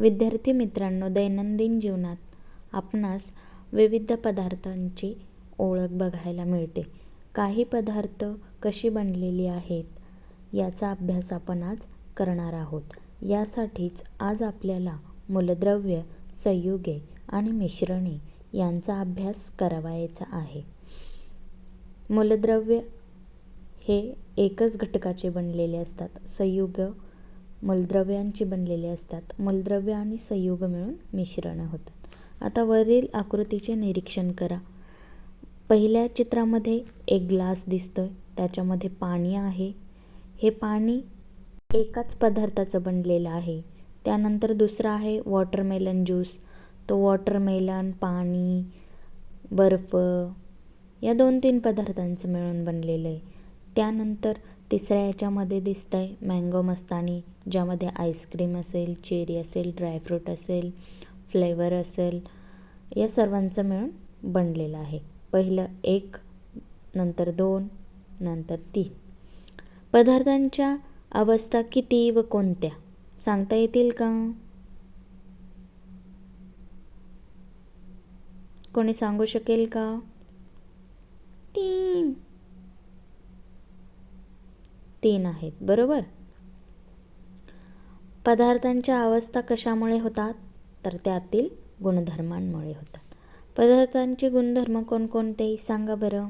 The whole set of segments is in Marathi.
विद्यार्थी मित्रांनो दैनंदिन जीवनात आपणास विविध पदार्थांची ओळख बघायला मिळते. काही पदार्थ कशी बनलेली आहेत याचा अभ्यास आपण आज करणार आहोत. यासाठीच आज आपल्याला मूलद्रव्य संयुगे आणि मिश्रणे यांचा अभ्यास करावयाचा आहे. मूलद्रव्य हे एकच घटकाचे बनलेले असतात संयुग मूलद्रव्यांची बनलेले असतात. मूलद्रव्य आणि संयुग मिळून मिश्रण होतात. आता वरील आकृतीचे निरीक्षण करा. पहिल्या चित्रामध्ये एक ग्लास दिसतोय. त्याच्यामध्ये पाणी आहे. हे पाणी एकाच पदार्थाचं बनलेलं आहे. त्यानंतर दुसरं आहे वॉटरमेलन ज्यूस. तो वॉटरमेलन पाणी बर्फ या दोन तीन पदार्थांचं मिळून बनलेलं आहे. त्यानंतर तिसऱ्या याच्यामध्ये दिसतं आहे मँगो मस्तानी ज्यामध्ये आईस्क्रीम असेल चेरी असेल ड्रायफ्रूट असेल फ्लेवर असेल या सर्वांचं मिळून बनलेलं आहे. पहिलं एक नंतर दोन नंतर तीन. पदार्थांच्या अवस्था किती व कोणत्या? सांगता येतील का? कोणी सांगू शकेल का? तीन. तीन आहेत बरोबर? पदार्थांच्या अवस्था कशामुळे होतात? तर त्यातील गुणधर्मांमुळे होतात. पदार्थांचे गुणधर्म कोणकोणते? सांगा बरं.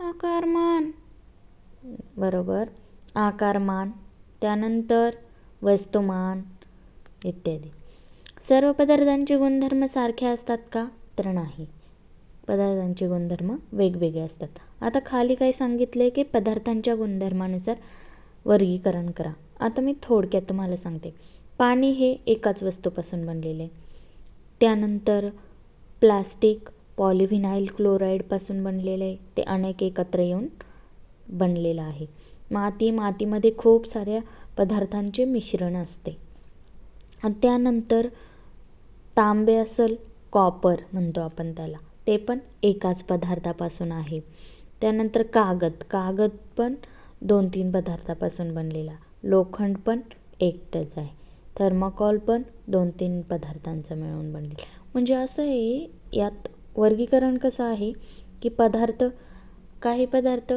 आकारमान. बरोबर. आकारमान त्यानंतर वस्तुमान इत्यादी. सर्व पदार्थांचे गुणधर्म सारखे असतात का? तर नाही. पदार्थांचे गुणधर्म वेगवेगळे असतात. आता खाली काय सांगितले की पदार्थांच्या गुणधर्मानुसार वर्गीकरण करा. आता मी थोडक्यात तुम्हाला सांगते. पाणी हे एकाच वस्तूपासून बनलेले त्यानंतर प्लास्टिक पॉलिव्हिनाईल क्लोराईडपासून बनलेलं आहे. ते अनेक एकत्र येऊन बनलेलं आहे. माती मातीमध्ये खूप साऱ्या पदार्थांचे मिश्रण असते. आणि त्यानंतर तांबे असेल कॉपर म्हणतो आपण त्याला. ते पण एकाच पदार्थापासून आहे. त्यानंतर कागद. कागद पण दोन तीन पदार्थापासून बनलेला. लोखंड पण एकटंच आहे. थर्माकॉल पण दोन तीन पदार्थांचं मिळून बनलेलं. म्हणजे असं आहे यात वर्गीकरण कसं आहे की पदार्थ काही पदार्थ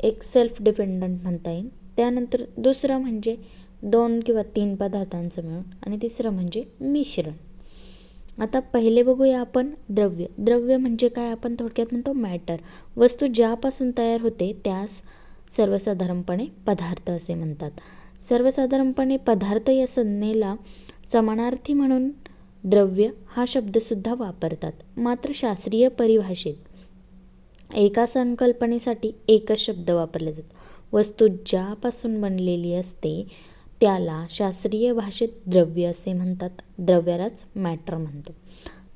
एक सेल्फ डिपेंडंट म्हणता येईल. त्यानंतर दुसरं म्हणजे दोन किंवा तीन पदार्थांचं मिळून आणि तिसरं म्हणजे मिश्रण. आता पहिले बघूया आपण द्रव्य. द्रव्य म्हणजे काय? आपण थोडक्यात म्हणतो मॅटर वस्तू ज्यापासून तयार होते त्यास सर्वसाधारणपणे पदार्थ असे म्हणतात. सर्वसाधारणपणे पदार्थ या संज्ञेला समानार्थी म्हणून द्रव्य हा शब्दसुद्धा वापरतात. मात्र शास्त्रीय परिभाषेत एका संकल्पनेसाठी एकच शब्द वापरले जातात. वस्तू ज्यापासून बनलेली असते त्याला शास्त्रीय भाषेत द्रव्य असे म्हणतात. द्रव्यालाच मॅटर म्हणतो.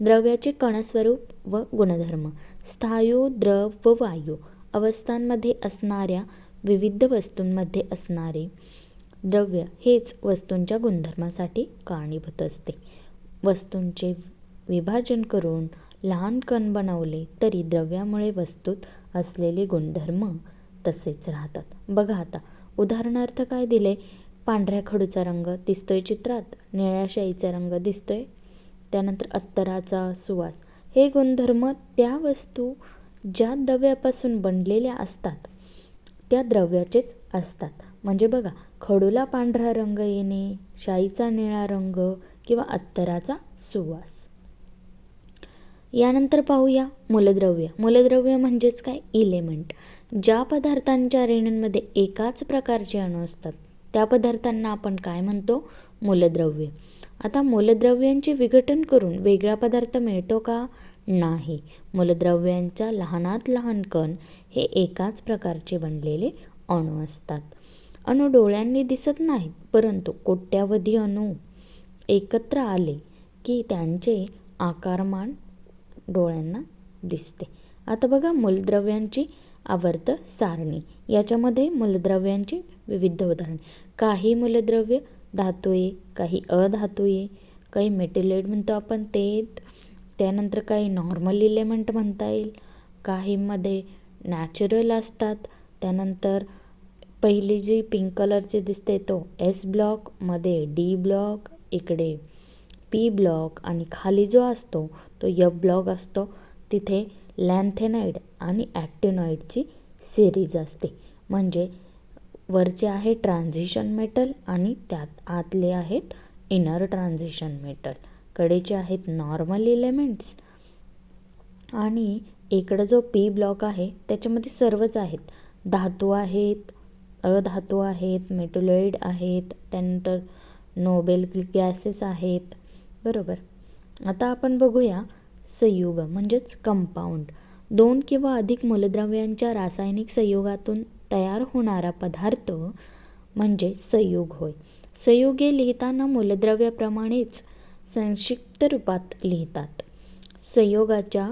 द्रव्याचे कणस्वरूप व गुणधर्म स्थायू द्रव व वायू अवस्थांमध्ये असणाऱ्या विविध वस्तूंमध्ये असणारे द्रव्य हेच वस्तूंच्या गुणधर्मासाठी कारणीभूत असते. वस्तूंचे विभाजन करून लहान कण बनवले तरी द्रव्यामुळे वस्तूत असलेले गुणधर्म तसेच राहतात. बघा आता उदाहरणार्थ काय दिले? पांढऱ्या खडूचा रंग दिसतोय चित्रात निळ्या शाईचा रंग दिसतोय त्यानंतर अत्तराचा सुवास. हे गुणधर्म त्या वस्तू ज्या द्रव्यापासून बनलेल्या असतात त्या द्रव्याचेच असतात. म्हणजे बघा खडूला पांढरा रंग येणे शाईचा निळा रंग किंवा अत्तराचा सुवास. यानंतर पाहूया मूलद्रव्य. मूलद्रव्य म्हणजेच काय? इलेमेंट. ज्या पदार्थांच्या रेणूंमध्ये एकाच प्रकारचे अणू असतात त्या पदार्थांना आपण काय म्हणतो? मूलद्रव्य. आता मूलद्रव्यांचे विघटन करून वेगळा पदार्थ मिळतो का? नाही. मूलद्रव्यांचा लहानात लहान कण हे एकाच प्रकारचे बनलेले अणू असतात. अणू डोळ्यांनी दिसत नाहीत परंतु कोट्यावधी अणू एकत्र आले की त्यांचे आकारमान डोळ्यांना दिसते. आता बघा मूलद्रव्यांची आवर्त सारणी. याच्यामध्ये मूलद्रव्यांची विविध उदाहरणे. काही मूलद्रव्य धातूये काही अधातूये काही मेटेलेड म्हणतो आपण ते त्यानंतर काही नॉर्मल इलेमेंट म्हणता येईल. काहीमध्ये नॅचरल असतात. त्यानंतर पहिली जी पिंक कलरची दिसते तो एस ब्लॉकमध्ये डी ब्लॉक इकडे पी ब्लॉक आणि खाली जो असतो तो यफ ब्लॉक असतो. तिथे लॅन्थेनाईड आणि ॲक्टिनॉईडची सिरीज असते. म्हणजे वरचे आहे ट्रान्झिशन मेटल आणि त्यात आतले आहेत इनर ट्रान्झिशन मेटल. कडेचे आहेत नॉर्मल इलेमेंट्स. आणि इकडं जो पी ब्लॉक आहे त्याच्यामध्ये सर्वच आहेत. धातू आहेत अधातू आहेत मेटोलॉइड आहेत त्यानंतर नोबेल गॅसेस आहेत. बरोबर. आता आपण बघूया संयुग म्हणजेच कंपाऊंड. दोन किंवा अधिक मूलद्रव्यांच्या रासायनिक संयोगातून तयार होणारा पदार्थ म्हणजे संयोग होय. संयोगे लिहिताना मूलद्रव्याप्रमाणेच संक्षिप्त रूपात लिहितात. संयोगाच्या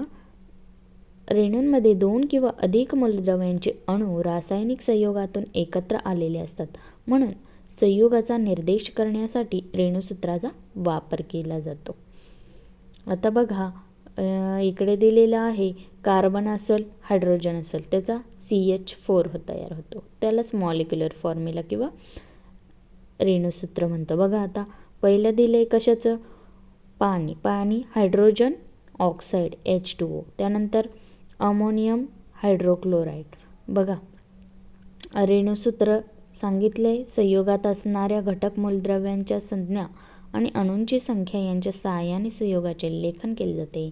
रेणूंमध्ये दोन किंवा अधिक मूलद्रव्यांचे अणू रासायनिक संयोगातून एकत्र आलेले असतात. म्हणून संयोगाचा निर्देश करण्यासाठी रेणूसूत्राचा वापर केला जातो. आता बघा इकडे दिलेलं आहे कार्बन असेल हायड्रोजन असेल त्याचा सी एच फोर हो तयार होतो. त्यालाच मॉलिक्युलर फॉर्म्युला किंवा रेणूसूत्र म्हणतो. बघा आता पहिलं दिलं आहे कशाचं? पाणी. पाणी hydrogen oxide H two O त्यानंतर अमोनियम हायड्रोक्लोराईड. बघा रेणूसूत्र सांगितले संयोगात असणाऱ्या घटक मूलद्रव्यांच्या संज्ञा आणि अणूंची संख्या यांच्या सहाय्याने संयोगाचे लेखन केले जाते.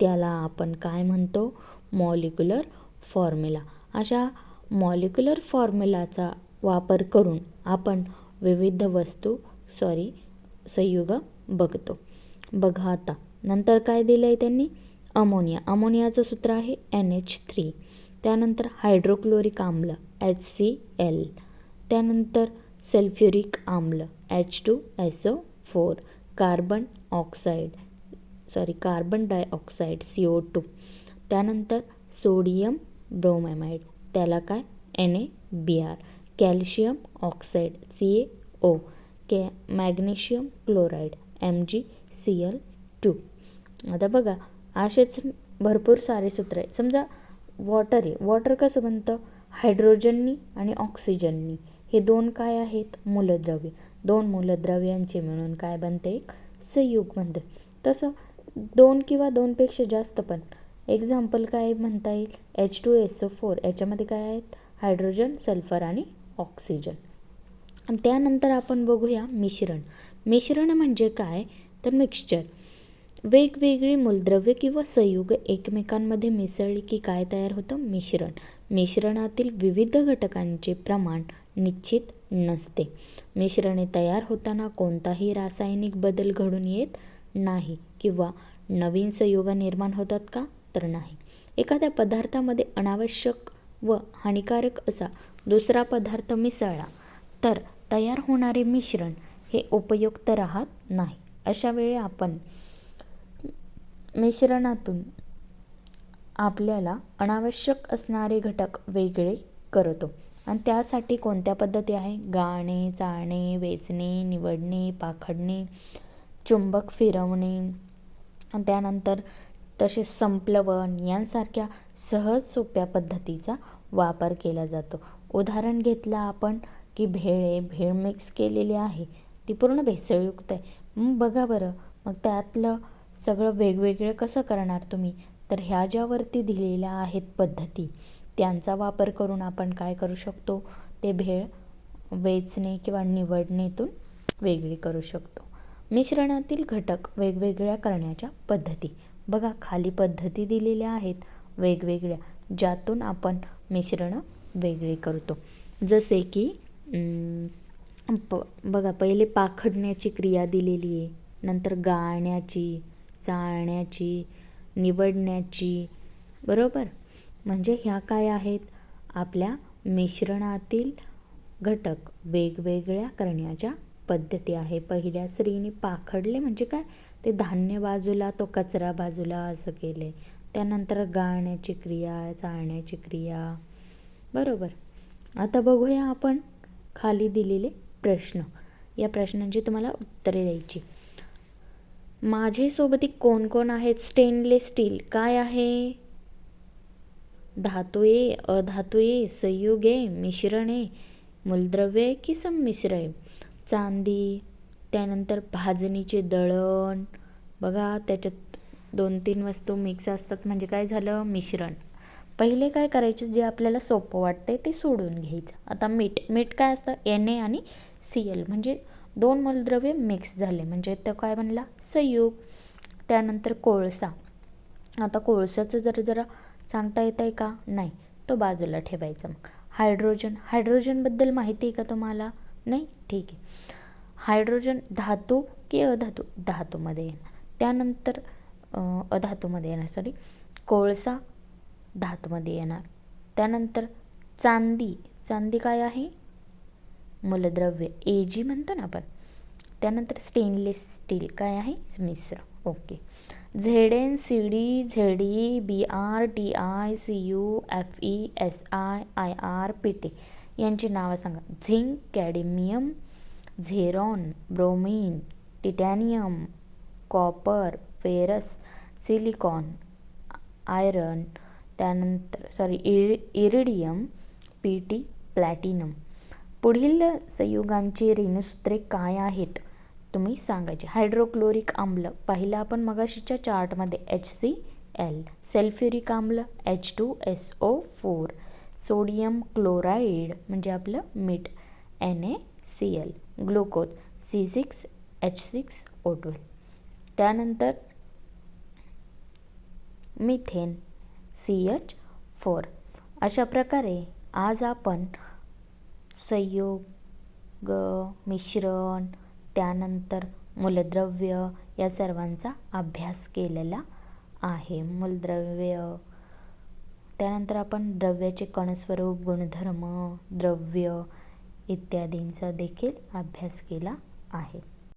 त्याला आपण काय म्हणतो? Molecular formula. अशा मॉलिक्युलर फॉर्म्युलाचा वापर करून आपण विविध वस्तू सॉरी संयुग बघतो. बघा आता नंतर काय दिलं आहे त्यांनी? अमोनिया. अमोनियाचं सूत्र आहे एन एच थ्री. त्यानंतर हायड्रोक्लोरिक आम्ल एच सी एल. त्यानंतर सल्फ्युरिक आम्ल H two S O four. Carbon oxide. Sorry carbon dioxide C O two त्यानंतर सोडियम ब्रोमॅमाइड त्याला काय? N A B R calcium oxide C A O कॅ magnesium chloride M G C L two आता बघा असेच भरपूर सारे सूत्र आहे समजा वॉटर आहे. वॉटर कसं बनतं? हायड्रोजननी आणि ऑक्सिजननी हे दोन काय आहेत? मूलद्रव्य. दोन मूलद्रव्यांचे मिळून काय बनते? एक संयुग बनतं. तसं दोन किंवा दोनपेक्षा जास्त पण. एक्झाम्पल काय म्हणता येईल? H two S O four याच्यामध्ये काय आहेत? हायड्रोजन सल्फर आणि ऑक्सिजन त्यानंतर आपण बघूया मिश्रण. मिश्रण म्हणजे काय? तर मिक्सचर वेगवेगळी मूलद्रव्य किंवा संयुग एकमेकांमध्ये मिसळली की काय तयार होतं? मिश्रण. मिश्रणातील विविध घटकांचे प्रमाण निश्चित नसते. मिश्रणे तयार होताना कोणताही रासायनिक बदल घडून येत नाही. किंवा नवीन संयुग निर्माण होतात का? तर नाही. एखाद्या पदार्थामध्ये अनावश्यक व हानिकारक असा दुसरा पदार्थ मिसळला तर तयार होणारे मिश्रण हे उपयुक्त राहत नाही. अशा वेळी आपण मिश्रणातून आपल्याला अनावश्यक असणारे घटक वेगळे करतो. आणि त्यासाठी कोणत्या पद्धती आहे? गाळणे चाळणे वेचणे निवडणे पाखडणे चुंबक फिरवणे त्यानंतर तसेच संप्लवन यांसारख्या सहज सोप्या पद्धतीचा वापर केला जातो. उदाहरण घेतलं आपण की भेळे भेळ मिक्स केलेली आहे. ती पूर्ण भेसळयुक्त आहे. मग बघा बरं. मग त्यातलं सगळं वेगवेगळं कसं करणार तुम्ही? तर ह्या ज्यावरती दिलेल्या आहेत पद्धती त्यांचा वापर करून आपण काय करू शकतो? ते भेळ वेचणे किंवा निवडणेतून वेगळी करू शकतो. मिश्रणातील घटक वेगवेगळ्या करण्याच्या पद्धती. बघा खाली पद्धती दिलेल्या आहेत वेगवेगळ्या ज्यातून आपण मिश्रणं वेगळी करतो. जसे की प बघा पहिले पाखडण्याची क्रिया दिलेली आहे. नंतर गाळण्याची चाळण्याची निवडण्याची बरोबर? म्हणजे ह्या काय आहेत? आपल्या मिश्रणातील घटक वेगवेगळ्या करण्याच्या पद्धती आहे. पहिल्या स्त्रीने पाखडले म्हणजे काय? ते धान्य बाजूला तो कचरा बाजूला असं केले. त्यानंतर गाळण्याची क्रिया चाळण्याची क्रिया. बरोबर. आता बघूया आपण खाली दिलेले प्रश्न. या प्रश्नांची तुम्हाला उत्तरे द्यायची. माझे सोबती कोण कोण आहेत? Stainless steel. काय आहे? धातू आहे अधातू आहे संयुग आहे मिश्रण आहे मूलद्रव्य आहे की संमिश्र आहे चांदी त्यानंतर भाजणीचे दळण. बघा त्याच्यात दोन तीन वस्तू मिक्स असतात. म्हणजे काय झालं? मिश्रण. पहिले काय करायचं? जे आपल्याला सोपं वाटतंय ते सोडून घ्यायचं. आता मीठ. मीठ काय असतं? एन ए आणि सी एल म्हणजे दोन मूलद्रव्य मिक्स झाले. म्हणजे तो काय म्हणला संयोग. त्यानंतर कोळसा. आता कोळसाचं जर जरा सांगता येत आहे का? नाही. तो बाजूला ठेवायचा मग. हायड्रोजन. हायड्रोजनबद्दल माहिती आहे का तुम्हाला? नाही ठीक आहे. हायड्रोजन धातू की अधातू? धातूमध्ये येणार. त्यानंतर अधातूमध्ये येणार सॉरी कोळसा धातूमध्ये येणार. त्यानंतर चांदी. चांदी काय आहे? मूलद्रव्य. ए जी म्हणतो ना आपण. त्यानंतर स्टेनलेस स्टील काय आहे? मिश्र. Okay. Z N C D Z E B R T I C U F E S I I R P T. यांची नावं सांगा. Zinc cadmium झेरॉन bromine titanium copper ferrous silicon iron त्यानंतर सॉरी इरि इरिडियम पी टी प्लॅटिनम. पुढील संयुगांची रेणुसूत्रे काय आहेत? तुम्ही सांगायचे. हायड्रोक्लोरिक आम्ल. पाहिलं आपण मगाशीच्या चार्टमध्ये एच सी एल. सेल्फ्युरिक आम्ल H two S O four. Sodium chloride म्हणजे आपलं मीठ N A C L glucose C six H six O twelve त्यानंतर मिथेन सी एच फोर अशा प्रकारे आज आपण संयोग मिश्रण त्यानंतर मूलद्रव्य या सर्वांचा अभ्यास केलेला आहे. मूलद्रव्य त्यानंतर आपण द्रव्याचे कणस्वरूप गुणधर्म द्रव्य इत्यादींचा देखील अभ्यास केला आहे.